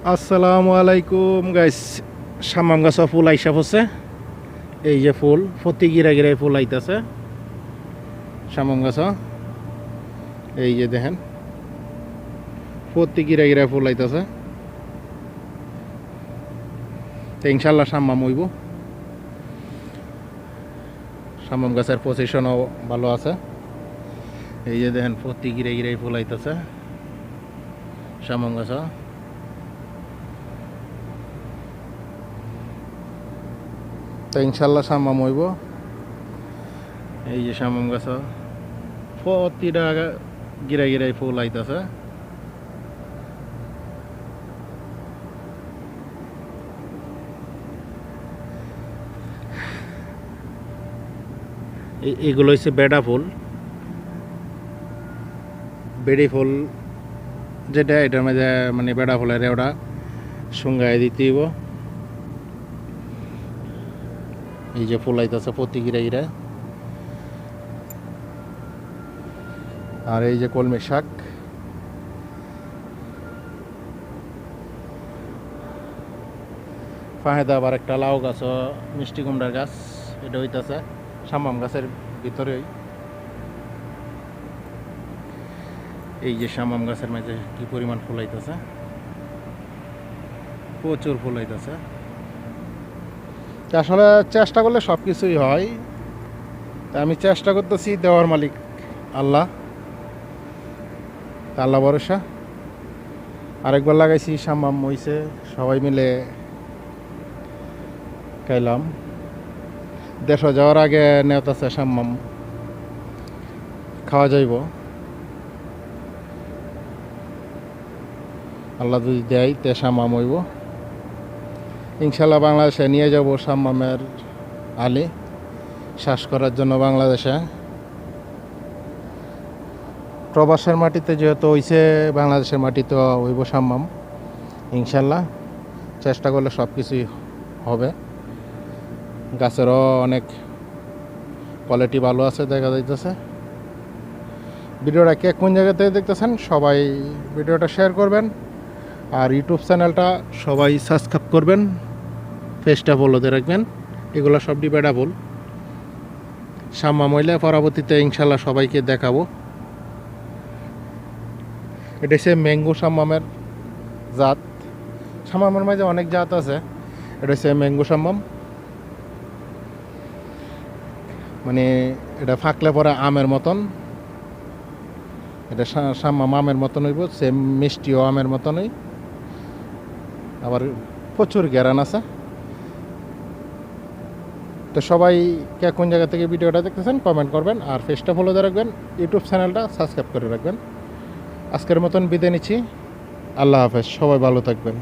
আসসালামু আলাইকুম গাইস সামাম গাছ ফুল আইসা পড়ছে। এই যে ফুল প্রতি গিরা গিরায় ফুল আইতাছে। সামাম গাছ এই যে দেখেন প্রতি গিরা গিরায় ফুল আইতাছে। ইনশাল্লাহ সাম্মাম হইব। সামাম গাছের পজিশনও ভালো আছে। এই যে দেখেন প্রতি গিরে গিরাই ফুল আইতাছে। সামাম গাছ তো ইনশাল্লাহ সামাম হইব। এই যে সামাম গাছ, প্রতিটা গিরা গিরাই ফুল আইতাছে। এগুলো হচ্ছে বেডা ফুল। বেড়ি ফুল যেটা, এটার মধ্যে মানে বেড়া ফুলের ওটা সঙ্গায় দিতে এই যে গিরা গিরা আর এই যে কলমি শাক। ফাহেদা আবার একটা লাউ গাছ মিষ্টি কুমড়ার গাছ, এটা হইতাছে সামাম গাছের ভিতরেই। এই যে সামাম গাছের মাঝে কি পরিমাণ ফুল আইতাছে প্রচুর ফুল আসলে চেষ্টা করলে সব কিছুই হয় আমি চেষ্টা করতেছি দেওয়ার মালিক আল্লাহ। আল্লাহ ভরসা। আরেকবার লাগাইছি সামাম হইছে। সবাই মিলে খাইলাম। দেশ যাওয়ার আগে নেওতাছে সাম্মাম। খাওয়া যাইব। আল্লাহ যদি দেয়, তে সাম্মাম হইব। ইনশাল্লাহ বাংলাদেশে নিয়ে যাব সাম্মামের আলী। শ্বাস করার জন্য বাংলাদেশে। প্রবাসের মাটিতে যেহেতু হইছে, বাংলাদেশের মাটিতে হইব সাম্মাম ইনশাল্লাহ চেষ্টা করলে সব কিছুই হবে। গাছেরও অনেক কোয়ালিটি ভালো আছে, দেখা যাইতেছে। ভিডিওটা কে কোন জায়গা থেকে দেখতেছেন, সবাই ভিডিওটা শেয়ার করবেন। আর ইউটিউব চ্যানেলটা সবাই সাবস্ক্রাইব করবেন। ফেসটা ফলোতে রাখবেন। এগুলো সব ডিবেটা বল সাম্মা মহিলা পরবর্তীতে ইনশাল্লাহ সবাইকে দেখাবো। এটা হচ্ছে ম্যাঙ্গো সাম্মামের জাত। সাম্মামের মাঝে অনেক জাত আছে। এটা হচ্ছে ম্যাঙ্গো সাম্মাম। মানে এটা ফাঁকলে পরে আমের মতন। এটা সাম্মাম আমের মতন হইব সেম মিষ্টিও আমের মতনই। আবার প্রচুর গ্যারান আছে। তো সবাই কে কোন জায়গা থেকে ভিডিওটা দেখতেছেন কমেন্ট করবেন আর ফেসটা ফলো দিয়ে রাখবেন ইউটিউব চ্যানেলটা সাবস্ক্রাইব করে রাখবেন। আজকের মতন বিদায় নিচ্ছি। আল্লাহ হাফেজ, সবাই ভালো থাকবেন।